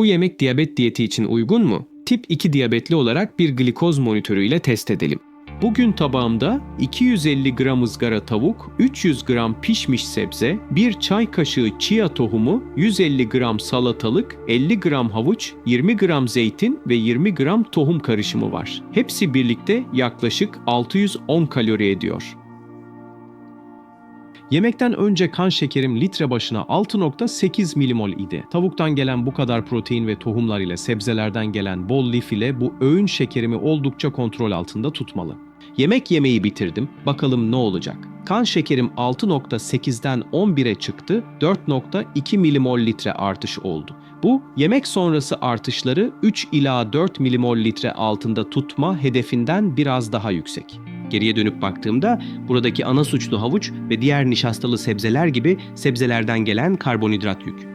Bu yemek diyabet diyeti için uygun mu? Tip 2 diyabetli olarak bir glikoz monitörü ile test edelim. Bugün tabağımda 250 gram ızgara tavuk, 300 gram pişmiş sebze, 1 çay kaşığı chia tohumu, 150 gram salatalık, 50 gram havuç, 20 gram zeytin ve 20 gram tohum karışımı var. Hepsi birlikte yaklaşık 610 kalori ediyor. Yemekten önce kan şekerim litre başına 6.8 milimol idi. Tavuktan gelen bu kadar protein ve tohumlar ile sebzelerden gelen bol lif ile bu öğün şekerimi oldukça kontrol altında tutmalı. Yemek yemeyi bitirdim. Bakalım ne olacak? Kan şekerim 6.8'den 11'e çıktı. 4.2 milimol litre artış oldu. Bu yemek sonrası artışları 3 ila 4 milimol litre altında tutma hedefinden biraz daha yüksek. Geriye dönüp baktığımda buradaki ana suçlu havuç ve diğer nişastalı sebzeler gibi sebzelerden gelen karbonhidrat yük.